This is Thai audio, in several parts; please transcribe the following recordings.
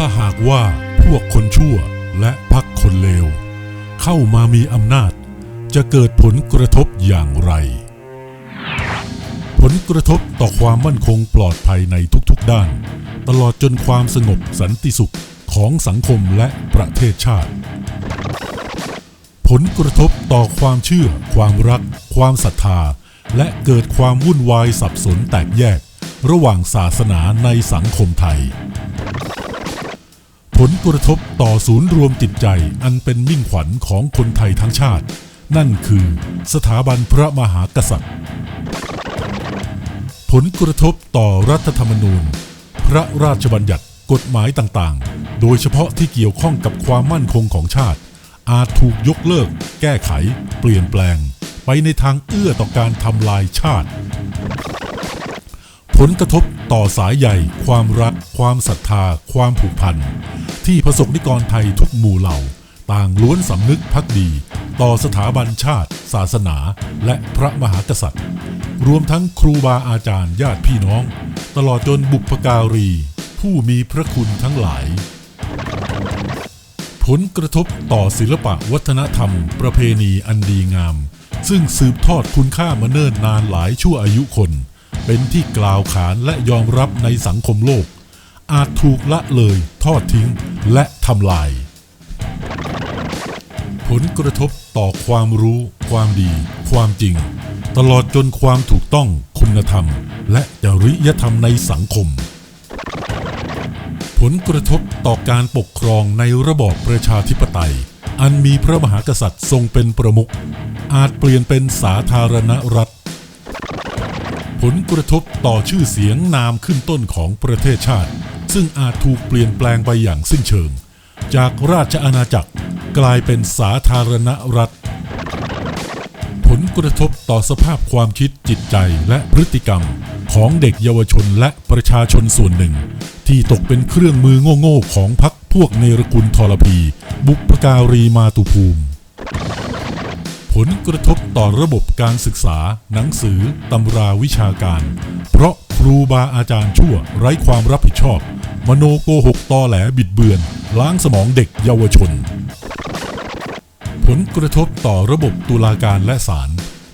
ถ้าหากว่าพวกคนชั่วและพักคนเลว เข้ามามีอำนาจ จะเกิดผลกระทบอย่างไร ผลกระทบต่อความมั่นคงปลอดภัยในทุกๆด้าน ตลอดจนความสงบสันติสุขของสังคมและประเทศชาติ ผลกระทบต่อความเชื่อ ความรัก ความศรัทธา และเกิดความวุ่นวายสับสนแตกแยก ระหว่างศาสนาในสังคมไทย ผลกระทบต่อศูนย์รวมจิตใจอันเป็นมิ่งขวัญของคนไทยทั้งชาติ นั่นคือสถาบันพระมหากษัตริย์ ผลกระทบต่อรัฐธรรมนูญ พระราชบัญญัติกฎหมายต่างๆ โดยเฉพาะที่เกี่ยวข้องกับความมั่นคงของชาติ อาจถูกยกเลิก แก้ไข เปลี่ยนแปลง ไปในทางเอื้อต่อการทำลายชาติ ผลกระทบต่อสายใยความรัก ความศรัทธา ความผูกพัน ที่ประสบนิกรไทยทุกหมู่เหล่า ต่างล้วนสำนึกพักดี ต่อสถาบันชาติ ศาสนา และพระมหากษัตริย์ รวมทั้งครูบาอาจารย์ญาติพี่น้อง ตลอดจนบุพการี ผู้มีพระคุณทั้งหลาย ผลกระทบต่อศิลปะวัฒนธรรม ประเพณีอันดีงาม ซึ่งสืบทอดคุณค่ามาเนิ่นนานหลายชั่วอายุคน เป็นที่กล่าวขานและยอมรับในสังคมโลก อาจถูกละเลยทอดทิ้งและทำลาย ผลกระทบต่อความรู้ ความดี ความจริง ตลอดจนความถูกต้องคุณธรรม และจริยธรรมในสังคม ผลกระทบต่อการปกครองในระบอบประชาธิปไตย อันมีพระมหากษัตริย์ทรงเป็นประมุขอาจเปลี่ยนเป็นสาธารณรัฐ ผลกระทบต่อชื่อเสียงนามขึ้นต้นของประเทศชาติ ซึ่งอาจถูกเปลี่ยนแปลงไปอย่างสิ้นเชิง จากราชอาณาจักรกลายเป็นสาธารณรัฐ ผลกระทบต่อสภาพความคิดจิตใจและพฤติกรรมของเด็กเยาวชนและประชาชนส่วนหนึ่ง ที่ตกเป็นเครื่องมือโง่ๆของพักพวกเนรกุลทรพี บุปการีมาตุภูมิ ลกระทบต่อระบบการศึกษา หนังสือตำราวิชาการ เพราะครูบาอาจารย์ชั่วไร้ความรับผิดชอบ มโนโกหกตอแหลบิดเบือน ล้างสมองเด็กเยาวชน ผลกระทบต่อระบบตุลาการและศาล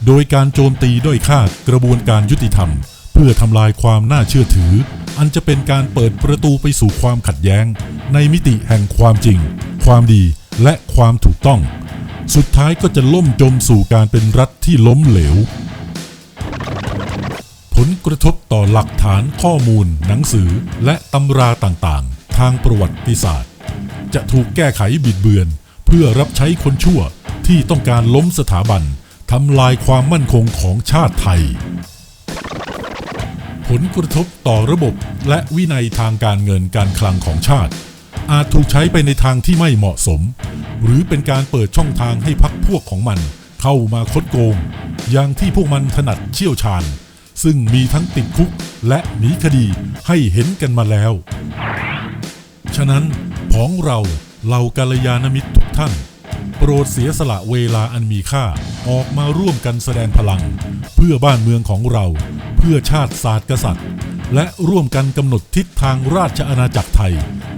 โดยการโจมตีด้อยค่ากระบวนการยุติธรรม เพื่อทำลายความน่าเชื่อถือ อันจะเป็นการเปิดประตูไปสู่ความขัดแย้ง ในมิติแห่งความจริง ความดีและความถูกต้อง สุดท้ายก็จะล่มจมสู่การเป็นรัฐที่ล้มเหลว ผลกระทบต่อหลักฐานข้อมูล หนังสือและตำราต่างๆ ทางประวัติศาสตร์ จะถูกแก้ไขบิดเบือน เพื่อรับใช้คนชั่วที่ต้องการล้มสถาบันทำลายความมั่นคงของชาติไทย ผลกระทบต่อระบบและวินัยทางการเงินการคลังของชาติ อาจถูกใช้ไปในทางที่ไม่เหมาะสม หรือเป็นการเปิดช่องทางให้พักพวกของมัน เข้ามาคดโกง อย่างที่พวกมันถนัดเชี่ยวชาญ ซึ่งมีทั้งติดคุกและหนีคดีให้เห็นกันมาแล้ว ฉะนั้นพ้องเราเหล่ากาลยานมิตรทุกท่าน โปรดเสียสละเวลาอันมีค่าออกมาร่วมกันแสดงพลัง เพื่อบ้านเมืองของเรา เพื่อชาติศาสตร์กษัตริย์ และร่วมกันกำหนดทิศทางราชอาณาจักรไทย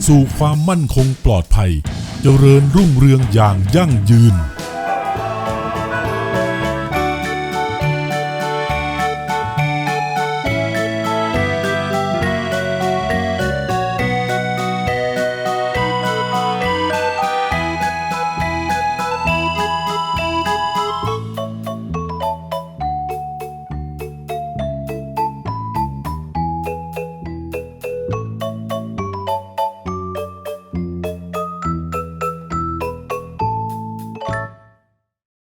สู่ความมั่นคงปลอดภัย เจริญรุ่งเรืองอย่างยั่งยืน